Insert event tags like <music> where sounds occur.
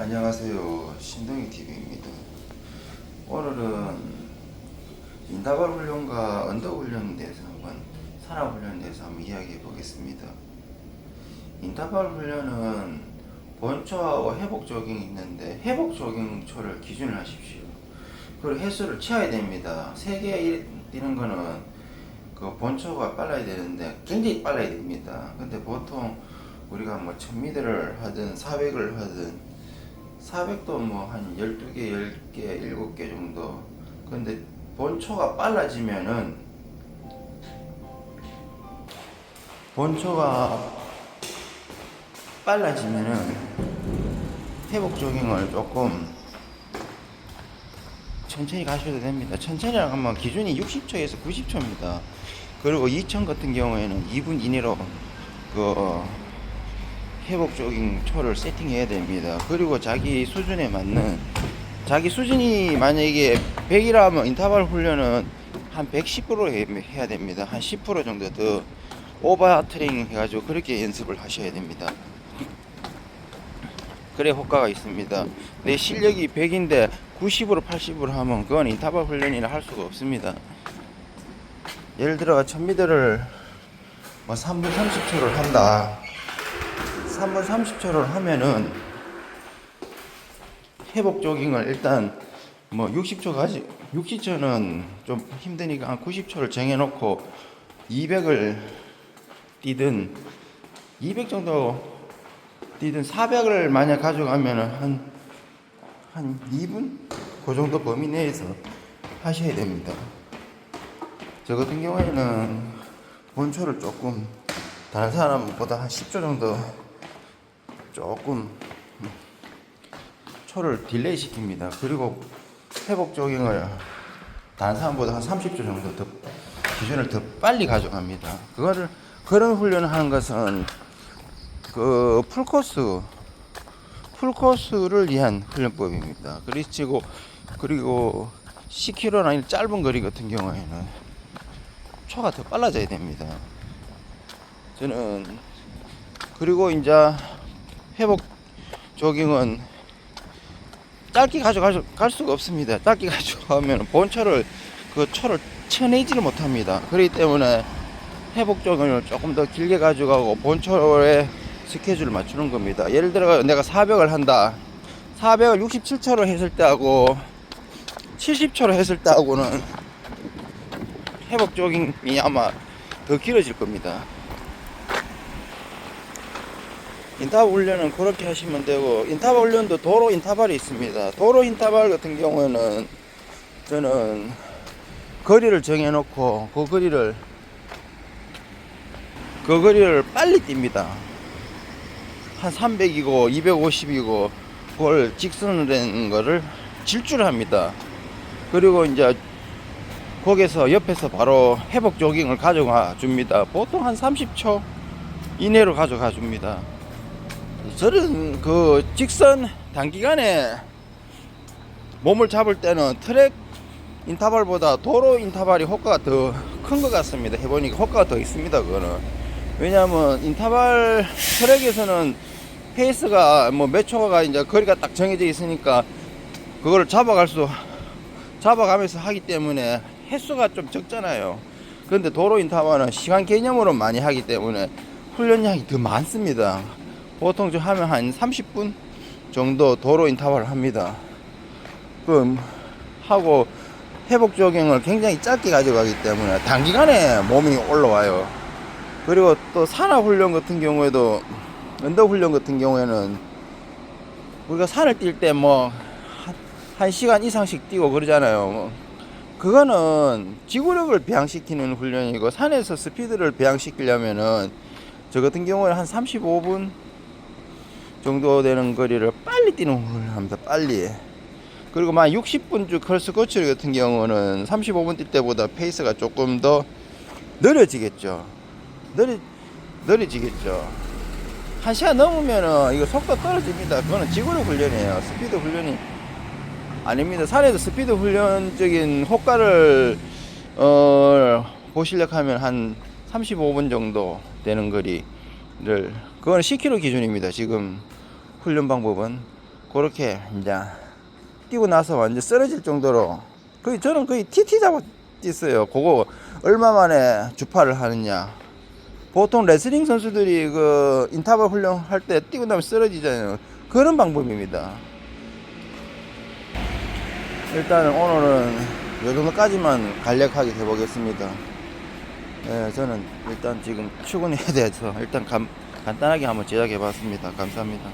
안녕하세요. 신동희 TV입니다. 오늘은 인다발 훈련과 언더 훈련에 대해서 한번 산업 훈련에 대해서 한번 이야기해 보겠습니다. 인터벌 훈련은 본초하고 회복 조깅이 있는데 회복 조깅 초를 기준을 하십시오. 그리고 횟수를 채워야 됩니다. 세개 뛰는 거는 그 본초가 빨라야 되는데 굉장히 빨라야 됩니다. 근데 보통 우리가 뭐 1000m를 하든 400을 하든 400도 뭐 한 12개, 10개, 7개 정도. 근데 본초가 빨라지면은 본초가 빨라지면은 회복 조깅을 조금 천천히 가셔도 됩니다. 천천히 하면 기준이 60초에서 90초입니다. 그리고 2000 같은 경우에는 2분 이내로 그 회복 조깅 초를 세팅해야 됩니다. 그리고 자기 수준에 맞는 자기 수준이 만약에 100이라면 인터벌 훈련은 한 110으로 해- 해야 됩니다. 한 10% 정도 더 오버 트레이닝 해가지고 그렇게 연습을 하셔야 됩니다. 그래 효과가 있습니다. 내 실력이 100인데 90으로 80으로 하면 그건 인터벌 훈련이라 할 수가 없습니다. 예를 들어 1000m를 뭐 3분 30초를 한다. 3분 30초를 하면은 회복 조깅을 일단 뭐 60초 가지 60초는 좀 힘드니까 한 90초를 정해놓고 200을 뛰든 200 정도 뛰든 400을 만약 가져가면은 한, 한 2분? 그 정도 범위 내에서 하셔야 됩니다. 저 같은 경우에는 본초를 조금 다른 사람보다 한 10초 정도 조금 초를 딜레이 시킵니다. 그리고 회복 조깅을 다른 사람보다 한 30초 정도 더 기준을 더 빨리 가져갑니다. 그거를 그런 훈련을 하는 것은 그 풀코스 풀코스를 위한 훈련법입니다. 그리고 그리고 10km나 짧은 거리 같은 경우에는 초가 더 빨라져야 됩니다. 저는 그리고 이제 회복 조깅은 짧게 가져갈 갈 수가 없습니다. 짧게 <laughs> 가져가면 본초를 그 초를 쳐내지를 못합니다. 그렇기 때문에 회복 조깅을 조금 더 길게 가져가고 본초에 스케줄을 맞추는 겁니다. 예를 들어 내가 400을 한다. 400을 67초로 했을 때하고 70초로 했을 때하고는 회복 조깅이 아마 더 길어질 겁니다. 인터벌 훈련은 그렇게 하시면 되고 인터벌 훈련도 도로 인터벌이 있습니다. 도로 인터벌 같은 경우에는 저는 거리를 정해놓고 그 거리를 그 거리를 빨리 뜁니다. 한 300이고 250이고 그걸 직선을 된 거를 질주를 합니다. 그리고 이제 거기서 옆에서 바로 회복 조깅을 가져가 줍니다. 보통 한 30초 이내로 가져가 줍니다. 저는 그 직선 단기간에 몸을 잡을 때는 트랙 인터벌보다 도로 인터벌이 효과가 더 큰 것 같습니다. 해보니까 효과가 더 있습니다. 그거는 왜냐하면 인터벌 트랙에서는 페이스가 뭐 몇 초가 이제 거리가 딱 정해져 있으니까 그거를 잡아갈 수 잡아가면서 하기 때문에 횟수가 좀 적잖아요. 그런데 도로 인터벌은 시간 개념으로 많이 하기 때문에 훈련량이 더 많습니다. 보통 좀 하면 한 30분 정도 도로 인터벌을 합니다. 그럼 하고 회복 조깅을 굉장히 짧게 가져가기 때문에 단기간에 몸이 올라와요. 그리고 또 산악 훈련 같은 경우에도 언더 훈련 같은 경우에는 우리가 산을 뛸 때 뭐 한 시간 이상씩 뛰고 그러잖아요. 뭐 그거는 지구력을 배양시키는 훈련이고 산에서 스피드를 배양시키려면은 저 같은 경우에는 한 35분 정도 되는 거리를 빨리 뛰는 훈련을 합니다. 빨리. 그리고 만 60분 주 컬스 코치 같은 경우는 35분 뛸 때보다 페이스가 조금 더 느려지겠죠. 느려 느려지겠죠. 한 시간 넘으면은 이거 속도 떨어집니다. 그거는 지구력 훈련이에요. 스피드 훈련이 아닙니다. 산에서 스피드 훈련적인 효과를 어, 보시려고 하면 한 35분 정도 되는 거리를 그건 10km 기준입니다. 지금 훈련 방법은 그렇게 이제 뛰고 나서 완전 쓰러질 정도로 거의 저는 거의 TT 잡아 뛰었어요. 그거 얼마 만에 주파를 하느냐. 보통 레슬링 선수들이 그 인터벌 훈련 할 때 뛰고 나면 쓰러지잖아요. 그런 방법입니다. 일단 오늘은 요 정도까지만 간략하게 해보겠습니다. 예, 저는 일단 지금 출근해야 돼서 일단 간, 간단하게 한번 제작해 봤습니다. 감사합니다.